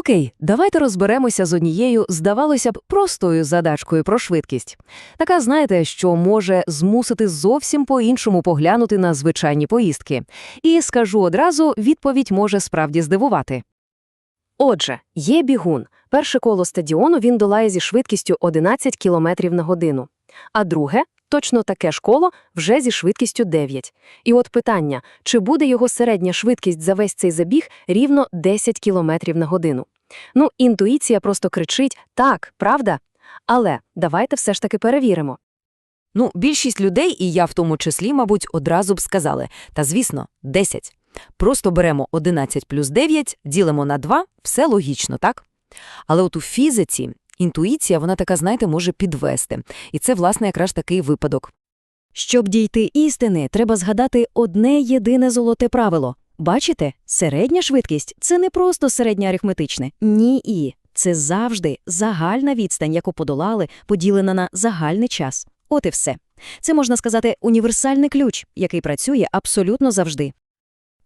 Окей, давайте розберемося з однією, здавалося б, простою задачкою про швидкість. Така, знаєте, що може змусити зовсім по-іншому поглянути на звичайні поїздки. І скажу одразу, відповідь може справді здивувати. Отже, є бігун. Перше коло стадіону він долає зі швидкістю 11 км на годину. А друге, точно таке ж коло, вже зі швидкістю 9. І от питання, чи буде його середня швидкість за весь цей забіг рівно 10 км на годину? Ну, інтуїція просто кричить «так, правда?» Але давайте все ж таки перевіримо. Ну, більшість людей, і я в тому числі, мабуть, одразу б сказали. Та, звісно, 10. Просто беремо 11 плюс 9, ділимо на 2, все логічно, так? Але от у фізиці інтуїція, вона така, знаєте, може підвести. І це, власне, якраз такий випадок. Щоб дійти істини, треба згадати одне єдине золоте правило. Бачите, середня швидкість – це не просто середнє арифметичне. Ні і. Це завжди загальна відстань, яку подолали, поділена на загальний час. От і все. Це, можна сказати, універсальний ключ, який працює абсолютно завжди.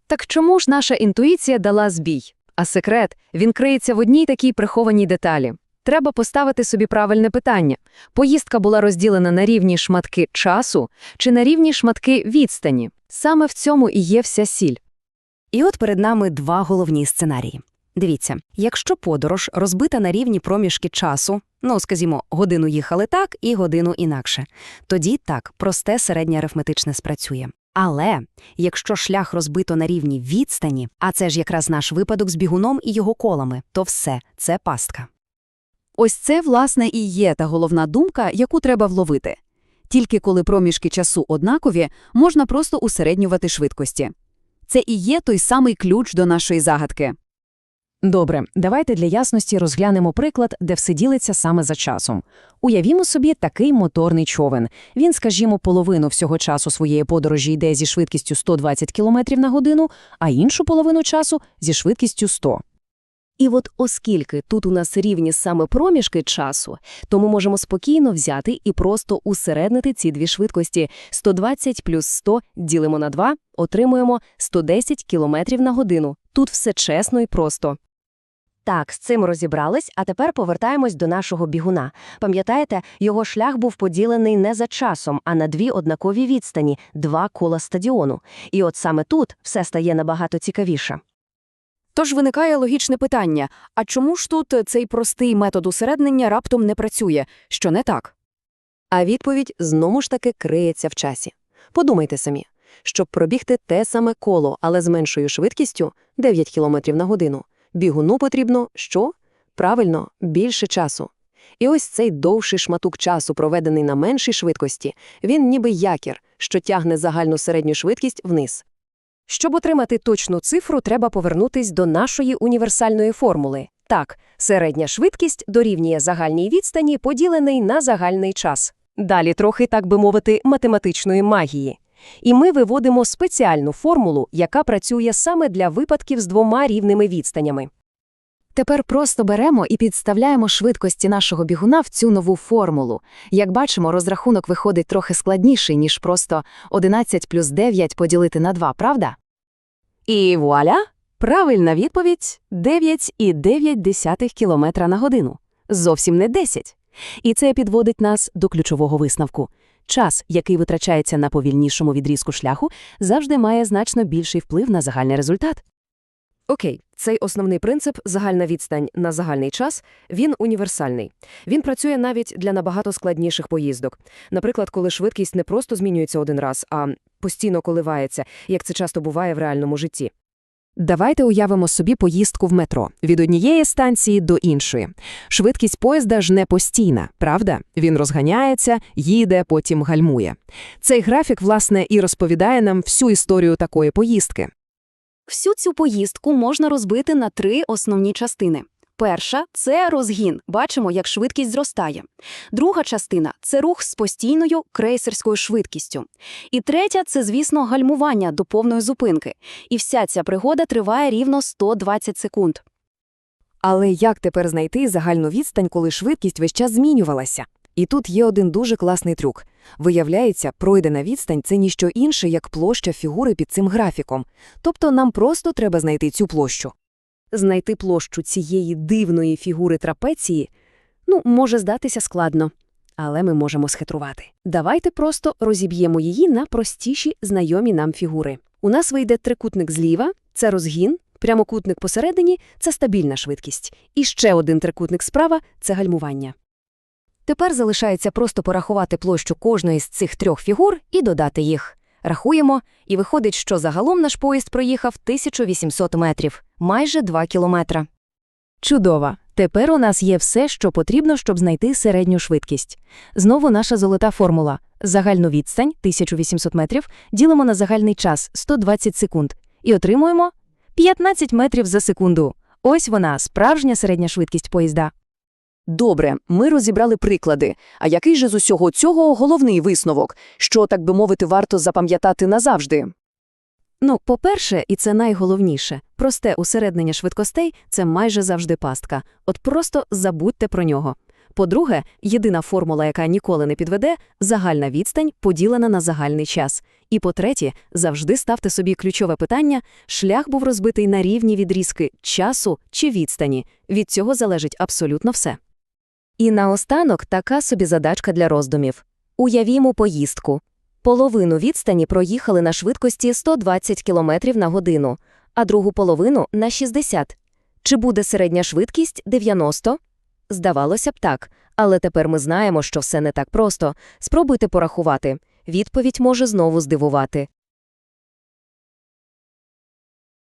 Так чому ж наша інтуїція дала збій? А секрет, він криється в одній такій прихованій деталі. Треба поставити собі правильне питання. Поїздка була розділена на рівні шматки часу чи на рівні шматки відстані. Саме в цьому і є вся сіль. І от перед нами два головні сценарії. Дивіться, якщо подорож розбита на рівні проміжки часу, ну, скажімо, годину їхали так і годину інакше, тоді так, просте середнє арифметичне спрацює. Але якщо шлях розбито на рівні відстані, а це ж якраз наш випадок з бігуном і його колами, то все це пастка. Ось це, власне, і є та головна думка, яку треба вловити. Тільки коли проміжки часу однакові, можна просто усереднювати швидкості. Це і є той самий ключ до нашої загадки. Добре, давайте для ясності розглянемо приклад, де все ділиться саме за часом. Уявімо собі такий моторний човен. Він, скажімо, половину всього часу своєї подорожі йде зі швидкістю 120 км на годину, а іншу половину часу зі швидкістю 100. І от оскільки тут у нас рівні саме проміжки часу, то ми можемо спокійно взяти і просто усереднити ці дві швидкості. 120 плюс 100 ділимо на 2, отримуємо 110 км на годину. Тут все чесно і просто. Так, з цим розібрались, а тепер повертаємось до нашого бігуна. Пам'ятаєте, його шлях був поділений не за часом, а на дві однакові відстані – два кола стадіону. І от саме тут все стає набагато цікавіше. Тож виникає логічне питання, а чому ж тут цей простий метод усереднення раптом не працює? Що не так? А відповідь знову ж таки криється в часі. Подумайте самі, щоб пробігти те саме коло, але з меншою швидкістю – 9 км на годину, бігуну потрібно що? Правильно, більше часу. І ось цей довший шматок часу, проведений на меншій швидкості, він ніби якір, що тягне загальну середню швидкість вниз. Щоб отримати точну цифру, треба повернутись до нашої універсальної формули. Так, середня швидкість дорівнює загальній відстані, поділений на загальний час. Далі трохи, так би мовити, математичної магії. І ми виводимо спеціальну формулу, яка працює саме для випадків з двома рівними відстанями. Тепер просто беремо і підставляємо швидкості нашого бігуна в цю нову формулу. Як бачимо, розрахунок виходить трохи складніший, ніж просто 11 плюс 9 поділити на 2, правда? І вуаля! Правильна відповідь – 9,9 км на годину. Зовсім не 10. І це підводить нас до ключового висновку. Час, який витрачається на повільнішому відрізку шляху, завжди має значно більший вплив на загальний результат. Окей, цей основний принцип загальна відстань на загальний час, він універсальний. Він працює навіть для набагато складніших поїздок. Наприклад, коли швидкість не просто змінюється один раз, а постійно коливається, як це часто буває в реальному житті. Давайте уявимо собі поїздку в метро від однієї станції до іншої. Швидкість поїзда ж не постійна, правда? Він розганяється, їде, потім гальмує. Цей графік, власне, і розповідає нам всю історію такої поїздки. Всю цю поїздку можна розбити на три основні частини. Перша це розгін. Бачимо, як швидкість зростає. Друга частина це рух з постійною крейсерською швидкістю. І третя це, звісно, гальмування до повної зупинки. І вся ця пригода триває рівно 120 секунд. Але як тепер знайти загальну відстань, коли швидкість весь час змінювалася? І тут є один дуже класний трюк. Виявляється, пройдена відстань – це ніщо інше, як площа фігури під цим графіком. Тобто нам просто треба знайти цю площу. Знайти площу цієї дивної фігури трапеції, ну, може здатися складно. Але ми можемо схитрувати. Давайте просто розіб'ємо її на простіші знайомі нам фігури. У нас вийде трикутник зліва – це розгін, прямокутник посередині – це стабільна швидкість. І ще один трикутник справа – це гальмування. Тепер залишається просто порахувати площу кожної з цих трьох фігур і додати їх. Рахуємо, і виходить, що загалом наш поїзд проїхав 1800 метрів, майже 2 кілометра. Чудово! Тепер у нас є все, що потрібно, щоб знайти середню швидкість. Знову наша золота формула. Загальну відстань 1800 метрів ділимо на загальний час 120 секунд і отримуємо 15 метрів за секунду. Ось вона, справжня середня швидкість поїзда. Добре, ми розібрали приклади. А який же з усього цього головний висновок, що, так би мовити, варто запам'ятати назавжди? Ну, по-перше, і це найголовніше, просте усереднення швидкостей – це майже завжди пастка. От просто забудьте про нього. По-друге, єдина формула, яка ніколи не підведе – загальна відстань, поділена на загальний час. І по-третє, завжди ставте собі ключове питання – шлях був розбитий на рівні відрізки часу чи відстані. Від цього залежить абсолютно все. І наостанок така собі задачка для роздумів. Уявімо поїздку. Половину відстані проїхали на швидкості 120 км на годину, а другу половину – на 60. Чи буде середня швидкість 90? Здавалося б так, але тепер ми знаємо, що все не так просто. Спробуйте порахувати. Відповідь може знову здивувати.